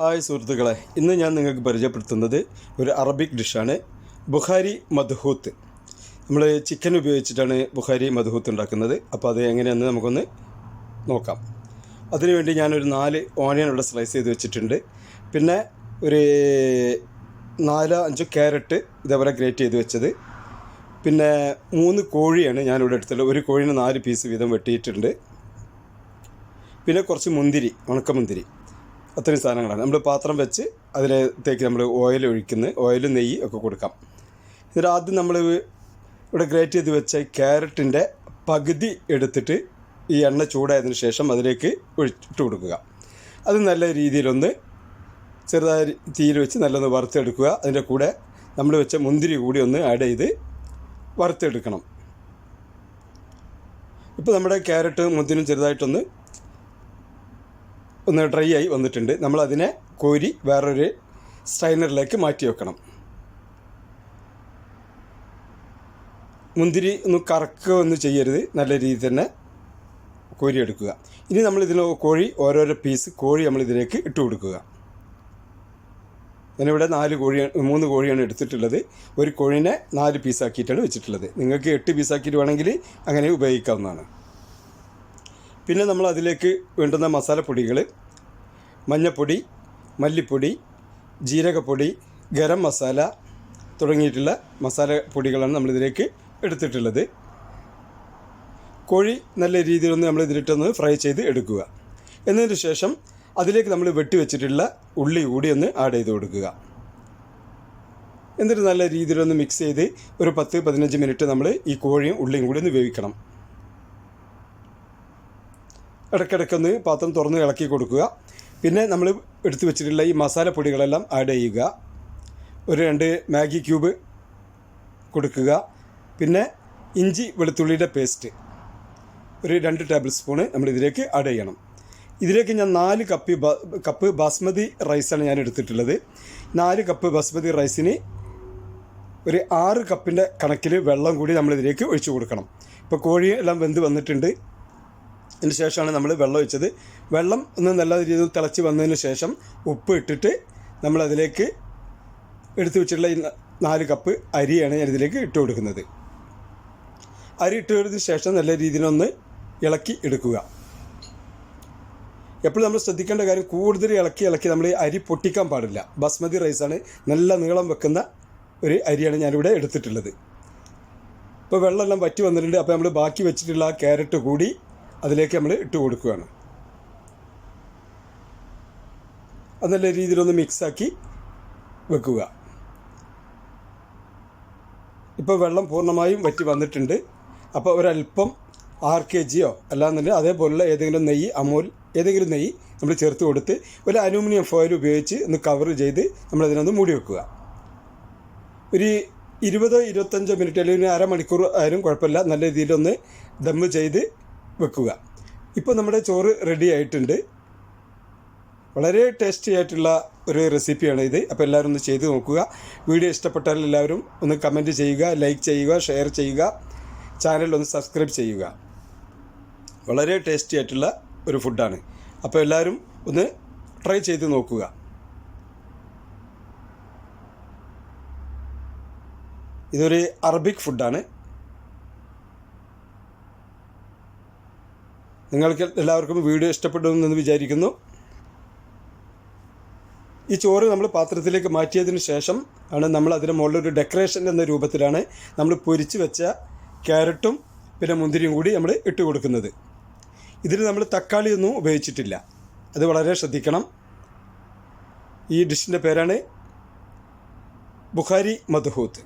Hi സുഹൃത്തുക്കളെ ഇന്ന് ഞാൻ നിങ്ങൾക്ക് പരിചയപ്പെടുത്തുന്നത് ഒരു അറബിക് ഡിഷാണ് ബുഹാരി മദ്ഹൂത്ത്. നമ്മൾ ചിക്കൻ ഉപയോഗിച്ചിട്ടാണ് ബുഹാരി മദ്ഹൂത്ത് ഉണ്ടാക്കുന്നത് അപ്പോൾ അത് എങ്ങനെയാണെന്ന് നമുക്കൊന്ന് നോക്കാം. അതിനുവേണ്ടി ഞാനൊരു നാല് ഓണിയൻ ഇവിടെ സ്ലൈസ് ചെയ്ത് വെച്ചിട്ടുണ്ട്. പിന്നെ ഒരു നാലോ അഞ്ചോ ക്യാരറ്റ് ഇതേപോലെ ഗ്രേറ്റ് ചെയ്ത് വെച്ചത്. പിന്നെ മൂന്ന് കോഴിയാണ് ഞാനിവിടെ എടുത്തുള്ളത് ഒരു കോഴിന് നാല് പീസ് വീതം വെട്ടിയിട്ടുണ്ട്. പിന്നെ കുറച്ച് മുന്തിരി ഉണക്കമുന്തിരി. അത്രയും സാധനങ്ങളാണ്. നമ്മൾ പാത്രം വെച്ച് അതിലേക്ക് നമ്മൾ ഓയിൽ ഒഴിക്കുന്ന ഓയിൽ നെയ്യ് ഒക്കെ കൊടുക്കാം. എന്നിട്ട് ആദ്യം നമ്മൾ ഇവിടെ ഗ്രേറ്റ് ചെയ്ത് വെച്ച ക്യാരറ്റിന്റെ പകുതി എടുത്തിട്ട് ഈ എണ്ണ ചൂടായതിനു ശേഷം അതിലേക്ക് ഒഴിച്ചിട്ട് കൊടുക്കുക. അത് നല്ല രീതിയിലൊന്ന് ചെറുതായ തീയിൽ വെച്ച് നല്ലൊന്ന് വറുത്തെടുക്കുക. അതിന്റെ കൂടെ നമ്മൾ വെച്ച മുന്തിരി കൂടി ഒന്ന് ആഡ് ചെയ്ത് വറുത്തെടുക്കണം. ഇപ്പോൾ നമ്മുടെ ക്യാരറ്റ് മുന്തിരിയും ചെറുതായിട്ടൊന്ന് ഒന്ന് ഡ്രൈ ആയി വന്നിട്ടുണ്ട്. നമ്മൾ അതിനെ കോരി വേറൊരു സ്ട്രൈനറിലേക്ക് മാറ്റി വെക്കണം. മുന്തിരി ഒന്ന് കറക്കുക ഒന്നും ചെയ്യരുത്. നല്ല രീതിയിൽ തന്നെ കോരി എടുക്കുക ഇനി നമ്മൾ ഇതിന് കോഴി ഓരോരോ പീസ് കോഴി നമ്മൾ ഇതിലേക്ക് ഇട്ട് കൊടുക്കുക. ഞാനിവിടെ നാല് കോഴിയാണ് മൂന്ന് കോഴിയാണ് എടുത്തിട്ടുള്ളത്. ഒരു കോഴിനെ നാല് പീസാക്കിയിട്ടാണ് വെച്ചിട്ടുള്ളത്. നിങ്ങൾക്ക് എട്ട് പീസാക്കിയിട്ട് വേണമെങ്കിൽ അങ്ങനെ ഉപയോഗിക്കാവുന്നതാണ്. പിന്നെ നമ്മൾ അതിലേക്ക് വേണ്ടുന്ന മസാലപ്പൊടികൾ മഞ്ഞൾപ്പൊടി മല്ലിപ്പൊടി ജീരകപ്പൊടി ഗരം മസാല തുടങ്ങിയിട്ടുള്ള മസാലപ്പൊടികളാണ് നമ്മളിതിലേക്ക് എടുത്തിട്ടുള്ളത്. കോഴി നല്ല രീതിയിലൊന്ന് നമ്മൾ ഇതിലിട്ടൊന്ന് ഫ്രൈ ചെയ്ത് എടുക്കുക. എന്നതിന് ശേഷം അതിലേക്ക് നമ്മൾ വെട്ടി വെച്ചിട്ടുള്ള ഉള്ളി കൂടി ഒന്ന് ആഡ് ചെയ്ത് കൊടുക്കുക. എന്നിട്ട് നല്ല രീതിയിലൊന്ന് മിക്സ് ചെയ്ത് ഒരു പത്ത് പതിനഞ്ച് മിനിറ്റ് നമ്മൾ ഈ കോഴിയും ഉള്ളിയും കൂടി ഒന്ന് വേവിക്കണം. ഇടയ്ക്കിടയ്ക്കൊന്ന് പാത്രം തുറന്ന് ഇളക്കി കൊടുക്കുക. പിന്നെ നമ്മൾ എടുത്തു വെച്ചിട്ടുള്ള ഈ മസാലപ്പൊടികളെല്ലാം ആഡ് ചെയ്യുക. ഒരു രണ്ട് മാഗി ക്യൂബ് കൊടുക്കുക. പിന്നെ ഇഞ്ചി വെളുത്തുള്ളിയുടെ പേസ്റ്റ് ഒരു രണ്ട് ടേബിൾ സ്പൂണ് നമ്മൾ ഇതിലേക്ക് ആഡ് ചെയ്യണം. ഇതിലേക്ക് ഞാൻ നാല് കപ്പ് കപ്പ് ബാസ്മതി റൈസാണ് ഞാൻ എടുത്തിട്ടുള്ളത്. നാല് കപ്പ് ബാസ്മതി റൈസിന് ഒരു ആറ് കപ്പിന്റെ കണക്കിൽ വെള്ളം കൂടി നമ്മൾ ഇതിലേക്ക് ഒഴിച്ചു കൊടുക്കണം. ഇപ്പോൾ കോഴി എല്ലാം വെന്ത് വന്നിട്ടുണ്ട്. അതിന് ശേഷമാണ് നമ്മൾ വെള്ളം ഒഴിച്ചത്. വെള്ളം ഒന്ന് നല്ല രീതിയിൽ തിളച്ച് വന്നതിന് ശേഷം ഉപ്പ് ഇട്ടിട്ട് നമ്മളതിലേക്ക് എടുത്തു വെച്ചിട്ടുള്ള നാല് കപ്പ് അരിയാണ് ഞാൻ ഇതിലേക്ക് ഇട്ട് കൊടുക്കുന്നത്. അരി ഇട്ട് കൊടുത്തതിന് ശേഷം നല്ല രീതിയിലൊന്ന് ഇളക്കി എടുക്കുക. എപ്പോഴും നമ്മൾ ശ്രദ്ധിക്കേണ്ട കാര്യം കൂടുതൽ ഇളക്കി ഇളക്കി നമ്മൾ അരി പൊട്ടിക്കാൻ പാടില്ല. ബസ്മതി റൈസാണ് നല്ല നീളം വെക്കുന്ന ഒരു അരിയാണ് ഞാനിവിടെ എടുത്തിട്ടുള്ളത്. ഇപ്പോൾ വെള്ളമെല്ലാം വറ്റി വന്നിട്ടുണ്ട്. അപ്പോൾ നമ്മൾ ബാക്കി വെച്ചിട്ടുള്ള ആ ക്യാരറ്റ് കൂടി അതിലേക്ക് നമ്മൾ ഇട്ട് കൊടുക്കുകയാണ്. അത് നല്ല രീതിയിലൊന്ന് മിക്സാക്കി വെക്കുക. ഇപ്പോൾ വെള്ളം പൂർണമായും വറ്റി വന്നിട്ടുണ്ട്. അപ്പോൾ ഒരല്പം ആർ കെ ജിയോ അല്ലാന്നുണ്ടെങ്കിൽ അതേപോലുള്ള ഏതെങ്കിലും നെയ്യ് അമൂൽ ഏതെങ്കിലും നെയ്യ് നമ്മൾ ചേർത്ത് കൊടുത്ത് ഒരു അലൂമിനിയം ഫോയിൽ ഉപയോഗിച്ച് ഒന്ന് കവർ ചെയ്ത് നമ്മളതിനൊന്ന് മൂടി വെക്കുക. ഒരു ഇരുപതോ ഇരുപത്തഞ്ചോ മിനിറ്റ് അല്ലെങ്കിൽ അരമണിക്കൂർ ആയാലും കുഴപ്പമില്ല. നല്ല രീതിയിലൊന്ന് ദമ്മ് ചെയ്ത് വെക്കുക. ഇപ്പോൾ നമ്മുടെ ചോറ് റെഡി ആയിട്ടുണ്ട്. വളരെ ടേസ്റ്റി ആയിട്ടുള്ള ഒരു റെസിപ്പിയാണ് ഇത്. അപ്പോൾ എല്ലാവരും ഒന്ന് ചെയ്ത് നോക്കുക. വീഡിയോ ഇഷ്ടപ്പെട്ടാൽ എല്ലാവരും ഒന്ന് കമന്റ് ചെയ്യുക ലൈക്ക് ചെയ്യുക ഷെയർ ചെയ്യുക. ചാനൽ ഒന്ന് സബ്സ്ക്രൈബ് ചെയ്യുക. വളരെ ടേസ്റ്റി ആയിട്ടുള്ള ഒരു ഫുഡാണ് അപ്പോൾ എല്ലാവരും ഒന്ന് ട്രൈ ചെയ്ത് നോക്കുക. ഇതൊരു അറബിക് ഫുഡാണ് നിങ്ങൾക്ക് എല്ലാവർക്കും വീഡിയോ ഇഷ്ടപ്പെടുമെന്ന് വിചാരിക്കുന്നു. ഈ ചോറ് നമ്മൾ പാത്രത്തിലേക്ക് മാറ്റിയതിന് ശേഷം ആണ് നമ്മൾ അതിന് മുകളിലൊരു ഡെക്കറേഷൻ എന്ന രൂപത്തിലാണ് നമ്മൾ പൊരിച്ച് വെച്ച ക്യാരറ്റും പിന്നെ മുന്തിരിയും കൂടി നമ്മൾ ഇട്ട് കൊടുക്കുന്നത്. ഇതിൽ നമ്മൾ തക്കാളിയൊന്നും ഉപയോഗിച്ചിട്ടില്ല. അത് വളരെ ശ്രദ്ധിക്കണം. ഈ ഡിഷിന്റെ പേരാണ് ബുഖാരി മദ്ഹൂത്ത്